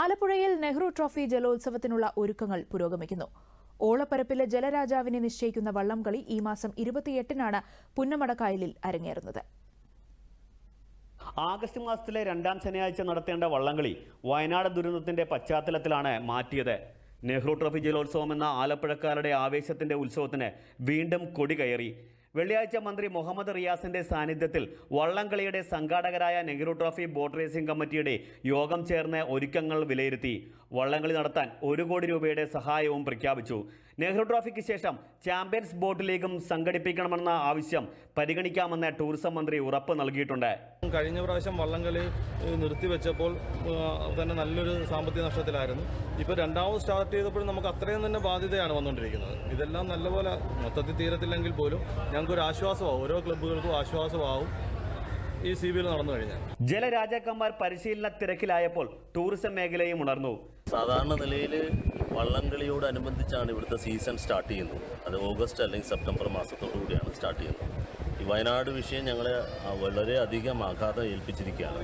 ആലപ്പുഴയിൽ നെഹ്റു ട്രോഫി ജലോത്സവത്തിനുള്ള ഒരുക്കങ്ങൾ പുരോഗമിക്കുന്നു. ഓളപ്പരപ്പിലെ ജലരാജാവിനെ നിശ്ചയിക്കുന്ന വള്ളംകളി ഈ മാസം ഇരുപത്തിയെട്ടിനാണ് പുന്നമടക്കായലിൽ അരങ്ങേറുന്നത്. ആഗസ്റ്റ് മാസത്തിലെ രണ്ടാം ശനിയാഴ്ച നടത്തേണ്ട വള്ളംകളി വയനാട് ദുരന്തത്തിന്റെ പശ്ചാത്തലത്തിലാണ് മാറ്റിയത്. നെഹ്റു ട്രോഫി ജലോത്സവം എന്ന ആലപ്പുഴക്കാരുടെ ആവേശത്തിന്റെ ഉത്സവത്തിന് വീണ്ടും കൊടി കയറി. വെള്ളിയാഴ്ച മന്ത്രി മുഹമ്മദ് റിയാസിന്റെ സാന്നിധ്യത്തിൽ വള്ളംകളിയുടെ സംഘാടകരായ നെഹ്റു ട്രോഫി ബോട്ട് റേസിംഗ് കമ്മിറ്റിയുടെ യോഗം ചേർന്ന് ഒരുക്കങ്ങൾ വിലയിരുത്തി. വള്ളംകളി നടത്താൻ ഒരു കോടി രൂപയുടെ സഹായവും പ്രഖ്യാപിച്ചു. നെഹ്റു ട്രോഫിക്ക് ശേഷം ചാമ്പ്യൻസ് ബോട്ട് ലീഗും സംഘടിപ്പിക്കണമെന്ന ആവശ്യം പരിഗണിക്കാമെന്ന് ടൂറിസം മന്ത്രി ഉറപ്പ് നൽകിയിട്ടുണ്ട്. കഴിഞ്ഞ പ്രാവശ്യം വള്ളംകളി നിർത്തിവെച്ചപ്പോൾ തന്നെ നല്ലൊരു സാമ്പത്തിക നഷ്ടത്തിലായിരുന്നു. ഇപ്പോൾ രണ്ടാമത് സ്റ്റാർട്ട് ചെയ്തപ്പോഴും നമുക്ക് അത്രയും തന്നെ ബാധ്യതയാണ് വന്നുകൊണ്ടിരിക്കുന്നത്. ഇതെല്ലാം നല്ലപോലെ മൊത്തത്തിൽ തീരത്തില്ലെങ്കിൽ പോലും ഞങ്ങൾക്കൊരു ആശ്വാസമാവും ഓരോ ക്ലബ്ബുകൾക്കും ആശ്വാസമാവും ഈ സി ബിയിൽ നടന്നു കഴിഞ്ഞാൽ. ജലരാജാക്കന്മാർ പരിശീലന തിരക്കിലായപ്പോൾ ടൂറിസം മേഖലയും ഉണർന്നു. സാധാരണ നിലയിൽ വള്ളംകളിയോടനുബന്ധിച്ചാണ് ഇവിടുത്തെ സീസൺ സ്റ്റാർട്ട് ചെയ്യുന്നത്. അത് ഓഗസ്റ്റ് അല്ലെങ്കിൽ സെപ്റ്റംബർ മാസത്തോടു കൂടിയാണ് സ്റ്റാർട്ട് ചെയ്യുന്നത്. ഈ വയനാട് വിഷയം ഞങ്ങളെ വളരെയധികം ആഘാതം ഏൽപ്പിച്ചിരിക്കുകയാണ്.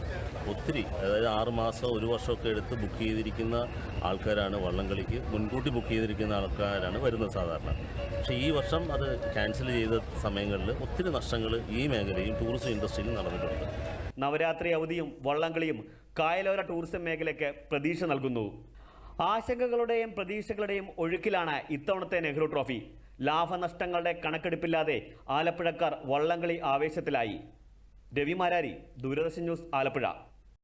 ഒത്തിരി അതായത് ആറ് മാസം ഒരു വർഷമൊക്കെ എടുത്ത് ബുക്ക് ചെയ്തിരിക്കുന്ന ആൾക്കാരാണ് വള്ളംകളിക്ക്. മുൻകൂട്ടി ബുക്ക് ചെയ്തിരിക്കുന്ന ആൾക്കാരാണ് വരുന്നത് സാധാരണ. പക്ഷേ ഈ വർഷം അത് ക്യാൻസൽ ചെയ്ത സമയങ്ങളിൽ ഒത്തിരി നഷ്ടങ്ങൾ ഈ മേഖലയും ടൂറിസം ഇൻഡസ്ട്രിയിലും നടന്നിട്ടുണ്ട്. നവരാത്രി അവധിയും വള്ളംകളിയും കായലോര ടൂറിസം മേഖലയ്ക്ക് പ്രതീക്ഷ നൽകുന്നു. ആശങ്കകളുടെയും പ്രതീക്ഷകളുടെയും ഒഴുക്കിലാണ് ഇത്തവണത്തെ നെഹ്റു ട്രോഫി. ലാഭനഷ്ടങ്ങളുടെ കണക്കെടുപ്പില്ലാതെ ആലപ്പുഴക്കാർ വള്ളംകളി ആവേശത്തിലായി. രവി മാരാരി ദൂരദർശൻ ന്യൂസ് ആലപ്പുഴ.